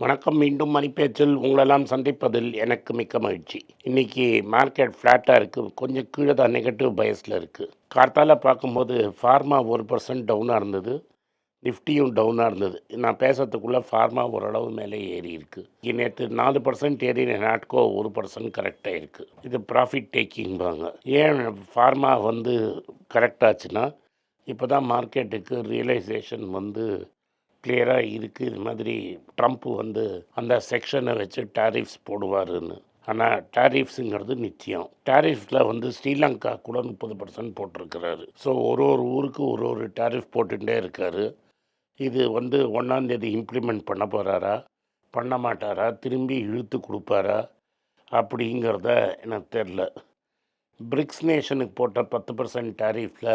வணக்கம் மீண்டும் மணிப்பேச்சில் உங்களெல்லாம் சந்திப்பதில் எனக்கு மிக்க மகிழ்ச்சி. இன்னைக்கு மார்க்கெட் ஃப்ளாட்டாக இருக்குது கொஞ்சம் கீழே தான் நெகட்டிவ் பயஸில் இருக்குது கார்த்தால பார்க்கும்போது ஃபார்மா ஒரு பர்சன்ட் டவுனாக இருந்தது. நிஃப்டியும் டவுனாக இருந்தது. நான் பேசுறதுக்குள்ளே ஃபார்மா ஓரளவு மேலே ஏறி இருக்குது நேற்று நாலு பர்சன்ட் ஏறி நாட்கோ ஒரு பர்சன்ட் கரெக்டாக இருக்குது இது ப்ராஃபிட் டேக்கிங்பாங்க ஏன் ஃபார்மா வந்து கரெக்டாச்சுன்னா இப்போ தான் மார்க்கெட்டுக்கு ரியலைசேஷன் வந்து கிளியராக இருக்குது இது மாதிரி ட்ரம்ப் வந்து அந்த செக்ஷனை வச்சு டாரிஃப்ஸ் போடுவாருன்னு. ஆனால் டாரிஃப்ஸுங்கிறது நிச்சயம் டாரிஃப்ஸில் வந்து ஸ்ரீலங்கா கூட முப்பது பர்சன்ட் போட்டிருக்கிறாரு. ஸோ ஒரு ஒரு ஊருக்கு ஒரு ஒரு டாரிஃப் போட்டுகிட்டே இருக்காரு. இது வந்து ஒன்றாந்தேதி இம்ப்ளிமெண்ட் பண்ண போகிறாரா பண்ண மாட்டாரா? திரும்பி இழுத்து கொடுப்பாரா? அப்படிங்கிறத எனக்கு தெரில பிரிக்ஸ் நேஷனுக்கு போட்ட பத்து பர்சன்ட் டாரிஃபில்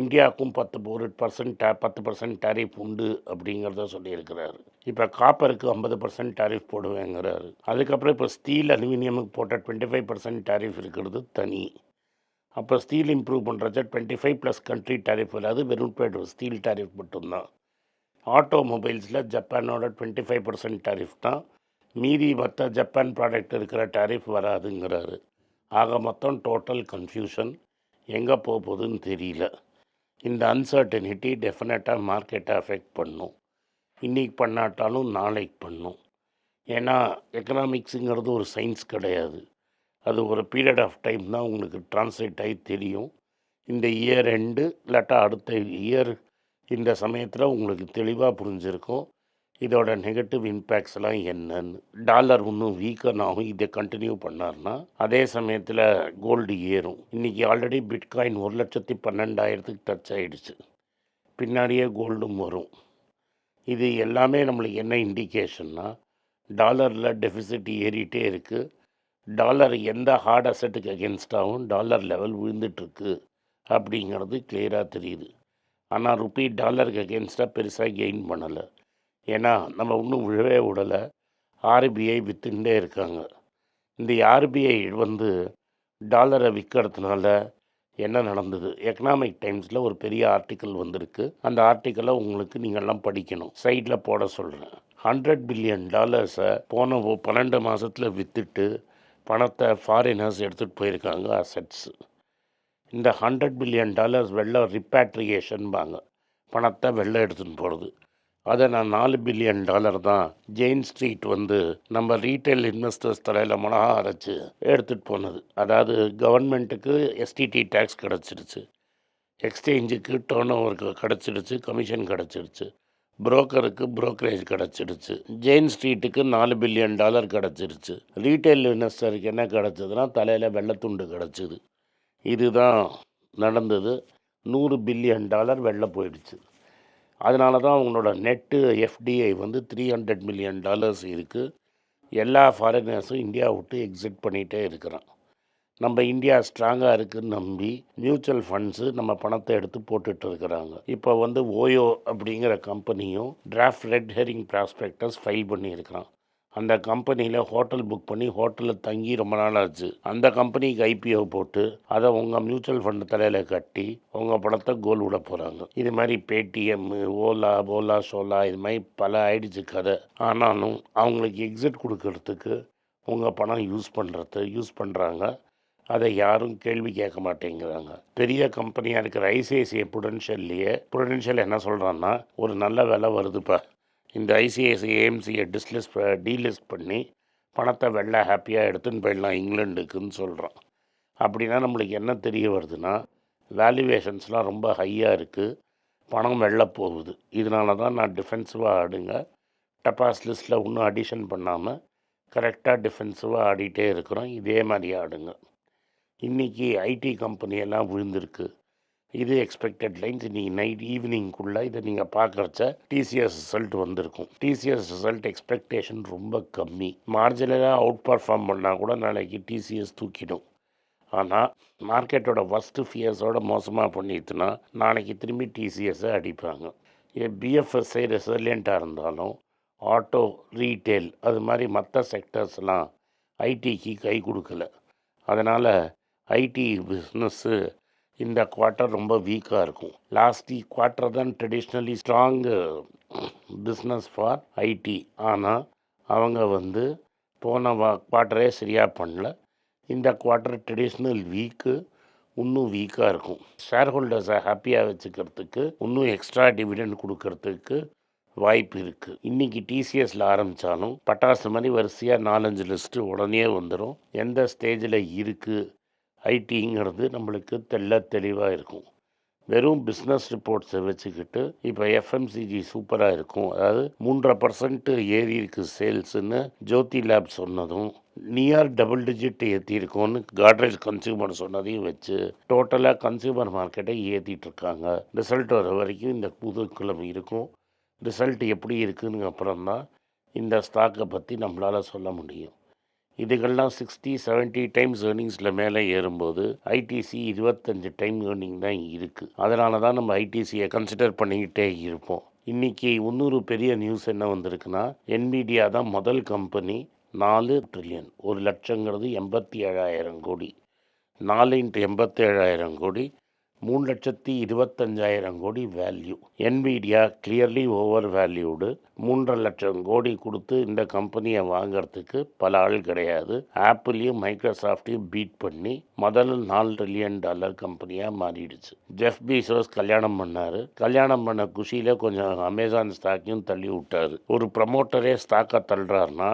இந்தியாவுக்கும் பத்து ஒரு பர்சன்ட் பத்து பர்சன்ட் டேரிஃப் உண்டு அப்படிங்கிறத சொல்லியிருக்கிறாரு. இப்போ காப்பருக்கு ஐம்பது பர்சன்ட் டேரிஃப் போடுவேங்கிறாரு. அதுக்கப்புறம் இப்போ ஸ்டீல் அலுமினியமுக்கு போட்ட டுவெண்ட்டி ஃபைவ் பர்சன்ட் டேரிஃப் இருக்கிறது தனி. அப்போ steel improve பண்ணுறச்ச twenty five plus country tariff இல்லாது வெறும் ஸ்டீல் டேரிஃப் மட்டும்தான். ஆட்டோமொபைல்ஸில் ஜப்பானோட டுவெண்ட்டி ஃபைவ் பர்சன்ட் டேரிஃப் தான். மீதி மற்ற ஜப்பான் ப்ராடக்ட் இருக்கிற டேரிஃப் வராதுங்கிறாரு. ஆக மொத்தம் டோட்டல் கன்ஃபியூஷன் எங்கே போக போகுதுன்னு தெரியல. இந்த அன்சர்டனிட்டி டெஃபினட்டாக மார்க்கெட்டை அஃபெக்ட் பண்ணும். இன்றைக்கி பண்ணாட்டாலும் நாளைக்கு பண்ணும். ஏன்னா எக்கனாமிக்ஸுங்கிறது ஒரு சயின்ஸ் கிடையாது. அது ஒரு பீரியட் ஆஃப் டைம் தான் உங்களுக்கு ட்ரான்ஸ்லேட் ஆகி தெரியும். இந்த இயர் எண்டு இல்லாட்டா அடுத்த இயர் இந்த சமயத்தில் உங்களுக்கு தெளிவாக புரிஞ்சிருக்கும். இதோட நெகட்டிவ் இம்பேக்ட்ஸ் எல்லாம் என்னன்னு. டாலர் இன்னும் வீக்கன் ஆகும். இதை கண்டினியூ பண்ணார்னா அதே சமயத்தில் கோல்டு ஏறும். இன்றைக்கி ஆல்ரெடி பிட்காயின் ஒரு லட்சத்தி பன்னெண்டாயிரத்துக்கு டச் ஆகிடுச்சு பின்னாடியே கோல்டும் வரும். இது எல்லாமே நம்மளுக்கு என்ன இண்டிகேஷன்னா டாலரில் டெஃபிசிட் ஏறிட்டே இருக்குது டாலர் எந்த ஹார்ட் அசட்டுக்கு அகேன்ஸ்டாகவும் டாலர் லெவல் விழுந்துட்டுருக்கு அப்படிங்கிறது கிளியராக தெரியுது. ஆனால் ருப்பி டாலருக்கு அகேன்ஸ்டாக பெருசாக கெயின் பண்ணலை. ஏன்னா நம்ம இன்னும் விழவே விடலை. ஆர்பிஐ வித்துட்டே இருக்காங்க. இந்த ஆர்பிஐ வந்து டாலரை விற்கிறதுனால என்ன நடந்தது? எக்கனாமிக் டைம்ஸில் ஒரு பெரிய ஆர்டிக்கல் வந்திருக்கு. அந்த ஆர்டிக்கலை உங்களுக்கு நீங்கள்லாம் படிக்கணும். சைடில் போட சொல்கிறேன் ஹண்ட்ரட் பில்லியன் டாலர்ஸை போன பன்னெண்டு மாதத்தில் விற்றுட்டு பணத்தை ஃபாரினர்ஸ் எடுத்துகிட்டு போயிருக்காங்க அசட்ஸு இந்த ஹண்ட்ரட் பில்லியன் டாலர்ஸ் வெள்ள ரிப்பேட்ரியேஷன்பாங்க பணத்தை வெளில எடுத்துன்னு போகிறது அதை நான் நாலு பில்லியன் டாலர் தான் ஜெயின் ஸ்ட்ரீட் வந்து நம்ம ரீட்டைல் இன்வெஸ்டர்ஸ் தலையில் மிளகா அரைச்சி எடுத்துகிட்டு போனது. அதாவது கவர்மெண்ட்டுக்கு எஸ்டிடி டேக்ஸ் கிடச்சிருச்சு. எக்ஸ்சேஞ்சுக்கு டர்ன் ஓவருக்கு கிடச்சிருச்சு கமிஷன் கிடச்சிருச்சு. புரோக்கருக்கு புரோக்கரேஜ் கிடச்சிடுச்சு ஜெயின் ஸ்ட்ரீட்டுக்கு நாலு பில்லியன் டாலர் கிடச்சிருச்சு. ரீட்டைல் இன்வெஸ்டருக்கு என்ன கிடச்சதுன்னா தலையில் வெள்ளத்துண்டு கிடச்சிது. இதுதான் நடந்தது. நூறு பில்லியன் டாலர் வெளில போயிடுச்சு. அதனால தான் அவங்களோட நெட்டு எஃப்டிஐ வந்து த்ரீ ஹண்ட்ரட் மில்லியன் டாலர்ஸ் இருக்குது எல்லா ஃபாரினர்ஸும் இந்தியா விட்டு எக்ஸிட் பண்ணிகிட்டே இருக்கிறான். நம்ம இந்தியா ஸ்ட்ராங்காக இருக்குதுன்னு நம்பி மியூச்சுவல் ஃபண்ட்ஸு நம்ம பணத்தை எடுத்து போட்டுட்டு இருக்கிறாங்க. இப்போ வந்து ஓயோ அப்படிங்கிற கம்பெனியும் draft red herring prospectus file பண்ணியிருக்கிறான். அந்த கம்பெனியில் ஹோட்டல் புக் பண்ணி ஹோட்டலில் தங்கி ரொம்ப நாள் ஆச்சு அந்த கம்பெனிக்கு ஐபிஓ போட்டு அதை உங்கள் மியூச்சுவல் ஃபண்டு தலையில் கட்டி உங்கள் பணத்தை கோல் விட போகிறாங்க இது மாதிரி பேடிஎம் ஓலா ஓலா சோலா இது மாதிரி பல ஆயிடுச்சு கதை. ஆனாலும் அவங்களுக்கு எக்ஸிட் கொடுக்கறதுக்கு உங்கள் பணம் யூஸ் பண்ணுறது யூஸ் பண்ணுறாங்க அதை யாரும் கேள்வி கேட்க மாட்டேங்கிறாங்க. பெரிய கம்பெனியாக இருக்கிற ஐசிஐசிஐ புடென்ஷியல்லையே புடென்ஷியல் என்ன சொல்கிறான்னா ஒரு நல்ல விலை வருதுப்பா. இந்த ஐசிஐசி ஏஎம்சியை டிஸ்லிஸ் டீலிஸ்ட் பண்ணி பணத்தை வெள்ளை ஹாப்பியாக எடுத்துன்னு போயிடலாம் இங்கிலாண்டுக்குன்னு சொல்கிறோம் அப்படின்னா நம்மளுக்கு என்ன தெரிய வருதுன்னா வேல்யூவேஷன்ஸ்லாம் ரொம்ப ஹையாக இருக்குது பணம் வெளில போகுது. இதனால தான் நான் டிஃபென்சிவாக ஆடுங்க. டப்பாஸ் லிஸ்ட்டில் ஒன்றும் அடிஷன் பண்ணாமல் கரெக்டாக டிஃபென்சிவாக ஆடிட்டே இருக்கிறோம் இதே மாதிரி ஆடுங்க. இன்றைக்கி ஐடி கம்பெனியெல்லாம் விழுந்திருக்கு. இது எக்ஸ்பெக்டட் லைன்ஸ் இன்றைக்கி நைட் ஈவினிங்குள்ளே இதை நீங்கள் பார்க்குறச்ச டிசிஎஸ் ரிசல்ட் வந்திருக்கும். டிசிஎஸ் ரிசல்ட் எக்ஸ்பெக்டேஷன் ரொம்ப கம்மி. மார்ஜினலாக அவுட் பர்ஃபார்ம் பண்ணால் கூட நாளைக்கு டிசிஎஸ் தூக்கிடும். ஆனால் மார்க்கெட்டோட ஃபஸ்ட்டு ஃபியர்ஸோட மோசமாக பண்ணிட்டுனா நாளைக்கு திரும்பி டிசிஎஸ்ஸை அடிப்பாங்க. இது பிஎஃப்எஸ்ஐ ரெசிலியண்ட்டாக இருந்தாலும் ஆட்டோ ரீட்டெயில் அது மாதிரி மற்ற செக்டர்ஸ்லாம் ஐடிக்கு கை கொடுக்கல. அதனால் ஐடி பிஸ்னஸ்ஸு இந்த குவார்ட்டர் ரொம்ப வீக்காக இருக்கும். லாஸ்ட் குவார்ட்டர் தான் traditionally strong business for IT ஆனால் அவங்க வந்து போன வா குவார்ட்டரே சரியாக பண்ணல. இந்த குவார்ட்டர் ட்ரெடிஷ்னல் வீக்கு இன்னும் வீக்காக இருக்கும். ஷேர் ஹோல்டர்ஸை ஹாப்பியாக வச்சுக்கிறதுக்கு இன்னும் எக்ஸ்ட்ரா டிவிடெண்ட் கொடுக்கறதுக்கு வாய்ப்பு இருக்குது இன்றைக்கி டிசிஎஸில் ஆரம்பித்தாலும் பட்டாசு மாதிரி வரிசையாக நாலஞ்சு லிஸ்ட்டு உடனே வந்துடும் எந்த ஸ்டேஜில் இருக்குது ஐடிங்கிறது நம்மளுக்கு தெள்ள தெளிவாக இருக்கும். வெறும் பிஸ்னஸ் ரிப்போர்ட்ஸை வச்சுக்கிட்டு இப்போ எஃப்எம்சிஜி சூப்பராக இருக்கும். அதாவது மூன்றரை பர்சன்ட் ஏறி இருக்கு சேல்ஸ்னு ஜோதி லேப் சொன்னதும் நியர் டபுள் டிஜிட் ஏற்றிருக்கோன்னு காட்ரேஜ் கன்சியூமர் சொன்னதையும் வச்சு டோட்டலாக கன்சியூமர் மார்க்கெட்டை ஏற்றிட்டு இருக்காங்க ரிசல்ட் வர வரைக்கும் இந்த புதுக்கிழமை இருக்கும். ரிசல்ட் எப்படி இருக்குன்னு அப்புறம் தான் இந்த ஸ்டாக்கை பற்றி நம்மளால் சொல்ல முடியும். இதுகள்லாம் சிக்ஸ்டி 70 டைம்ஸ் ஏர்னிங்ஸில் மேலே ஏறும்போது ஐடிசி இருபத்தஞ்சு டைம் ஏர்னிங் தான் இருக்குது அதனால தான் நம்ம ஐடிசியை கன்சிடர் பண்ணிக்கிட்டே இருப்போம். இன்றைக்கி இன்னொரு பெரிய நியூஸ் என்ன வந்திருக்குன்னா என்விடியா தான் முதல் கம்பெனி நாலு ட்ரில்லியன் ஒரு லட்சங்கிறது எண்பத்தி ஏழாயிரம் கோடி. நாலு இன்ட்டு எண்பத்தி ஏழாயிரம் கோடி. மூணு லட்சத்தி இருபத்தஞ்சாயிரம் கோடி value Nvidia clearly over valued மூன்றரை லட்சம் கோடி கொடுத்து இந்த கம்பெனியை வாங்கிறதுக்கு பல ஆள் கிடையாது. ஆப்பிளையும் மைக்ரோசாஃப்டையும் பீட் பண்ணி முதல்ல நாலு ட்ரில்லியன் டாலர் கம்பெனியாக மாறிடுச்சு. ஜெஃப் பீசோஸ் கல்யாணம் பண்ணார். கல்யாணம் பண்ண குஷியில் கொஞ்சம் அமேசான் ஸ்டாக்கையும் தள்ளி விட்டாரு. ஒரு ப்ரமோட்டரே ஸ்டாக்கை தள்ளுறாருன்னா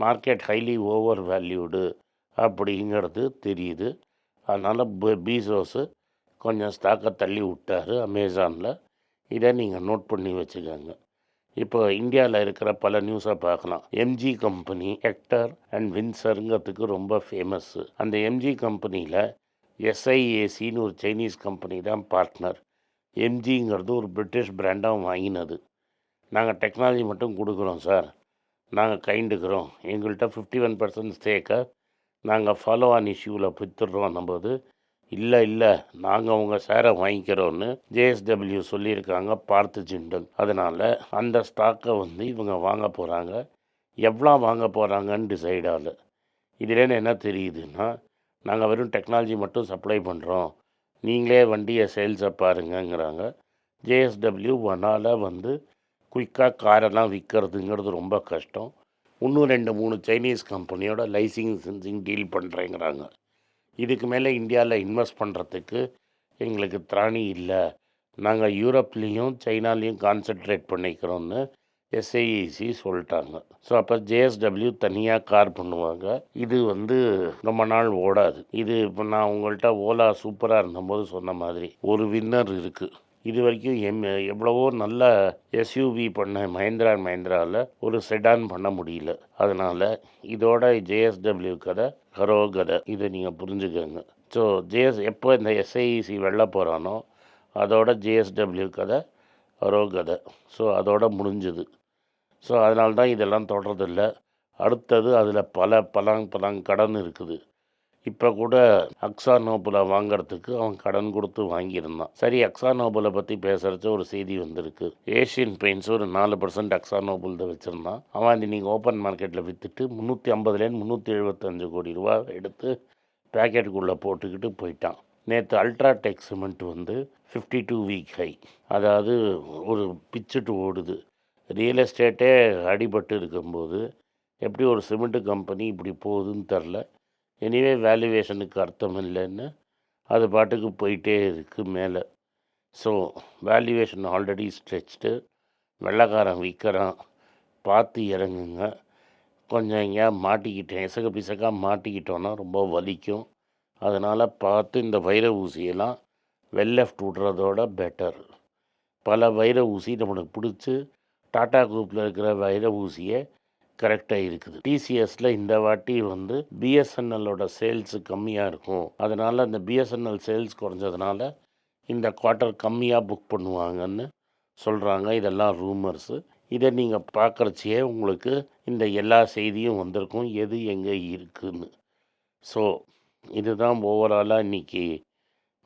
மார்க்கெட் ஹைலி ஓவர் வேல்யூடு அப்படிங்கிறது தெரியுது. அதனால் பீசோஸு கொஞ்சம் ஸ்டாக்கை தள்ளி விட்டாரு அமேசானில் இதை நீங்கள் நோட் பண்ணி வச்சுக்கோங்க. இப்போ இந்தியாவில் இருக்கிற பல நியூஸை பார்க்கலாம். எம்ஜி கம்பெனி ஹெக்டர் அண்ட் வின்சருங்கிறதுக்கு ரொம்ப ஃபேமஸ்ஸு அந்த எம்ஜி கம்பெனியில் எஸ்ஐஏசின்னு ஒரு சைனீஸ் கம்பெனி தான் பார்ட்னர் எம்ஜிங்கிறது ஒரு பிரிட்டிஷ் பிராண்டாக வாங்கினது. நாங்கள் டெக்னாலஜி மட்டும் கொடுக்குறோம் சார் நாங்கள் கைண்டுக்கிறோம் எங்கள்கிட்ட ஃபிஃப்டி ஒன் பர்சன்ட் ஸ்டேக்கை நாங்கள் ஃபாலோ ஆன் இஷ்யூவில் பித்துடுறோம் போது இல்லை இல்லை. நாங்கள் உங்கள் சேரை வாங்கிக்கிறோன்னு ஜேஎஸ்டபிள்யூ சொல்லியிருக்காங்க பார்த்து ஜிண்டல் அதனால் அந்த ஸ்டாக்கை வந்து இவங்க வாங்க போகிறாங்க எவ்வளோ வாங்க போகிறாங்கன்னு டிசைட் ஆகல. இதுலேருந்து என்ன தெரியுதுன்னா நாங்கள் வெறும் டெக்னாலஜி மட்டும் சப்ளை பண்ணுறோம் நீங்களே வண்டியை சேல்ஸை பாருங்கங்கிறாங்க. ஜேஎஸ்டபிள்யூ ஒன்றால் வந்து குயிக்காக காரெல்லாம் விற்கிறதுங்கிறது ரொம்ப கஷ்டம். இன்னும் ரெண்டு மூணு சைனீஸ் கம்பெனியோட லைசன்சிங் டீல் பண்ணுறேங்கிறாங்க இதுக்கு மேலே இந்தியாவில் இன்வெஸ்ட் பண்ணுறதுக்கு எங்களுக்கு திராணி இல்லை. நாங்கள் யூரோப்லேயும் சைனாலேயும் கான்சென்ட்ரேட் பண்ணிக்கிறோன்னு எஸ்ஐஇசி சொல்லிட்டாங்க. ஸோ அப்போ ஜேஎஸ்டபிள்யூ தனியாக கார் பண்ணுவாங்க. இது வந்து ரொம்ப நாள் ஓடாது. இது இப்போ நான் உங்கள்கிட்ட ஓலா சூப்பராக இருந்தபோது சொன்ன மாதிரி ஒரு வின்னர் இருக்குது இது வரைக்கும் எம் எவ்வளவோ நல்ல எஸ்யூவி பண்ண மஹேந்திரா அண்ட் மஹேந்திராவில் ஒரு செடான் பண்ண முடியல. அதனால் இதோட ஜேஎஸ்டபிள்யூ கதை கரோகர இதை நீங்கள் புரிஞ்சுக்கோங்க. ஸோ ஜேஎஸ் எப்போ இந்த எஸ்ஐசி வெளில போகிறானோ அதோட ஜேஎஸ்டபிள்யூ கதை அரோ கதை ஸோ அதோட முடிஞ்சுது. ஸோ அதனால்தான் இதெல்லாம் தொடர்றதில்ல. அடுத்தது அதில் பல பலாங் பலாங் கடன் இருக்குது. இப்போ கூட அக்ஸா நோபுலை வாங்குறதுக்கு அவன் கடன் கொடுத்து வாங்கியிருந்தான். சரி அக்ஸா நோபுலை பற்றி பேசுகிறச்ச ஒரு செய்தி வந்திருக்கு. ஏஷியன் பெயிண்ட்ஸ் ஒரு நாலு பர்சன்ட் அக்ஸா நோபுல் தான் வச்சுருந்தான். அவன் அது நீங்கள் ஓப்பன் மார்க்கெட்டில் விற்றுட்டு முந்நூற்றி ஐம்பதுலேருந்து முந்நூற்றி எழுபத்தஞ்சு கோடி ரூபா எடுத்து பேக்கெட்டுக்குள்ளே போட்டுக்கிட்டு போயிட்டான். நேற்று அல்ட்ராடெக் சிமெண்ட் வந்து ஃபிஃப்டி டூ வீக் ஹை அதாவது ஒரு பிச்சுட்டு ஓடுது. ரியல் எஸ்டேட்டே அடிபட்டு இருக்கும்போது எப்படி ஒரு சிமெண்ட்டு கம்பெனி இப்படி போகுதுன்னு தெரில எனிவே வேல்யூவேஷனுக்கு அர்த்தம் இல்லைன்னு அது பாட்டுக்கு போயிட்டே இருக்குது மேலே. ஸோ வேல்யூவேஷன் ஆல்ரெடி ஸ்ட்ரெச்டு வெள்ளைக்காரன் விற்கிறான் பார்த்து இறங்குங்க. கொஞ்சம் எங்கேயா மாட்டிக்கிட்டேன். இசக பிசக்காக மாட்டிக்கிட்டோன்னா ரொம்ப வலிக்கும். அதனால் பார்த்து இந்த வைர ஊசியெல்லாம் வெல்லெஃப்ட் விட்றதோட பெட்டர் பல வைர ஊசி நம்மளுக்கு பிடிச்சி டாட்டா குரூப்பில் இருக்கிற வைர ஊசியை கரெக்டாக இருக்குது. டிசிஎஸில் இந்த வாட்டி வந்து பிஎஸ்என்எல்லோட சேல்ஸ் கம்மியாக இருக்கும். அதனால் அந்த பிஎஸ்என்எல் சேல்ஸ் குறைஞ்சதுனால இந்த குவார்ட்டர் கம்மியாக புக் பண்ணுவாங்கன்னு சொல்கிறாங்க இதெல்லாம் ரூமர்ஸு இதை நீங்கள் பார்க்குறச்சியே உங்களுக்கு இந்த எல்லா செய்தியும் வந்திருக்கும். எது எங்கே இருக்குதுன்னு ஸோ இதுதான் ஓவராலாக இன்றைக்கி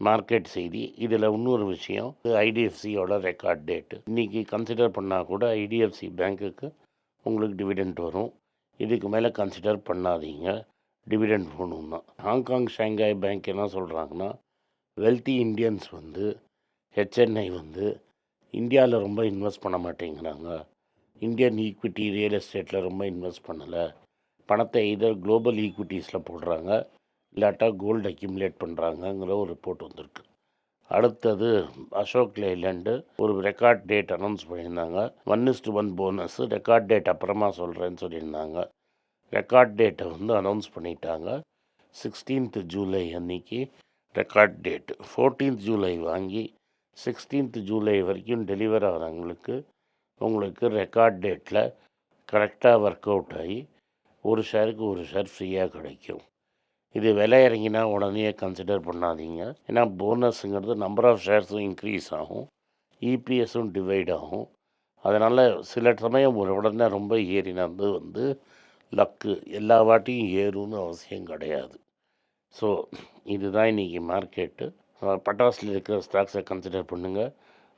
மார்க்கெட் செய்தி. இதில் இன்னொரு விஷயம் ஐடிஎஃப்சியோட ரெக்கார்ட் டேட்டு இன்றைக்கி கன்சிடர் பண்ணால் கூட ஐடிஎஃப்சி பேங்க்குக்கு உங்களுக்கு டிவிடெண்ட் வரும். இதுக்கு மேலே கன்சிடர் பண்ணாதீங்க. டிவிடெண்ட் போகணுன்னா ஹாங்காங் ஷாங்காய் பேங்க் என்ன சொல்கிறாங்கன்னா வெல்த்தி இந்தியன்ஸ் வந்து ஹெச்என்ஐ வந்து இந்தியாவில் ரொம்ப இன்வெஸ்ட் பண்ண மாட்டேங்கிறாங்க. இந்தியன் ஈக்விட்டி ரியல் எஸ்டேட்டில் ரொம்ப இன்வெஸ்ட் பண்ணலை. பணத்தை இதர் குளோபல் ஈக்விட்டிஸில் போடுறாங்க இல்லாட்டா கோல்டு அக்யூமுலேட் பண்ணுறாங்கங்கிற ஒரு ரிப்போர்ட் வந்திருக்கு. அடுத்தது அசோக் லேலண்டு ஒரு ரெக்கார்ட் டேட் அனௌன்ஸ் பண்ணியிருந்தாங்க. One is to one bonus record date அப்புறமா சொல்கிறேன்னு சொல்லியிருந்தாங்க. ரெக்கார்ட் டேட்டை வந்து அனௌன்ஸ் பண்ணிட்டாங்க. சிக்ஸ்டீன்த் ஜூலை அன்னைக்கு ரெக்கார்ட் டேட் ஃபோர்டீன்த் ஜூலை வாங்கி சிக்ஸ்டீன்த் ஜூலை வரைக்கும் டெலிவர் ஆகிறவங்களுக்கு உங்களுக்கு ரெக்கார்ட் டேட்டில் கரெக்டாக ஒர்க் அவுட் ஆகி ஒரு ஷேருக்கு ஒரு ஷேர் ஃப்ரீயாக கிடைக்கும். இது விலை இறங்கினா உடனே கன்சிடர் பண்ணாதீங்க. ஏன்னா போனஸுங்கிறது நம்பர் ஆஃப் ஷேர்ஸும் இன்க்ரீஸ் ஆகும். இபிஎஸும் டிவைட் ஆகும். அதனால் சில சமயம் ஒரு உடனே ரொம்ப ஏறினது வந்து லக்கு எல்லா வாட்டியும் ஏறும்னு அவசியம் கிடையாது. ஸோ இதுதான் இன்றைக்கி மார்க்கெட்டு பட்டாசில் இருக்கிற ஸ்டாக்ஸை கன்சிடர் பண்ணுங்கள்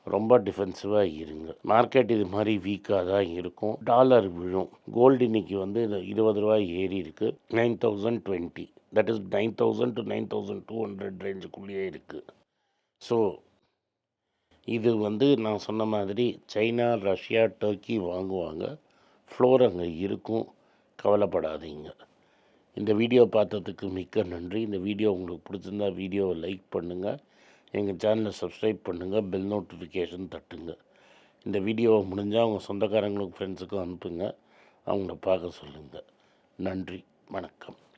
ரொம்ப டிஃபென்சிவாக இருங்க. மார்க்கெட் இது மாதிரி வீக்காக தான் இருக்கும். டாலர் விழும். கோல்டு இன்னைக்கு வந்து இருபது ரூபாய் ஏறி இருக்குது nine thousand twenty that is nine thousand to nine thousand two hundred ரேஞ்சுக்குள்ளேயே இருக்குது ஸோ இது வந்து நான் சொன்ன மாதிரி சைனா ரஷ்யா டர்க்கி வாங்குவாங்க. ஃப்ளோர் அங்கே இருக்கும். கவலைப்படாதீங்க. இந்த வீடியோ பார்த்ததுக்கு மிக்க நன்றி. இந்த வீடியோ உங்களுக்கு பிடிச்சிருந்தா வீடியோவை லைக் பண்ணுங்கள் எங்கள் சேனலை சப்ஸ்கிரைப் பண்ணுங்கள் பெல் நோட்டிஃபிகேஷன் தட்டுங்க. இந்த வீடியோவை முடிஞ்சால் அவங்க சொந்தக்காரங்களுக்கும் ஃப்ரெண்ட்ஸுக்கும் அனுப்புங்க. அவங்கள பார்க்க சொல்லுங்கள் நன்றி. வணக்கம்.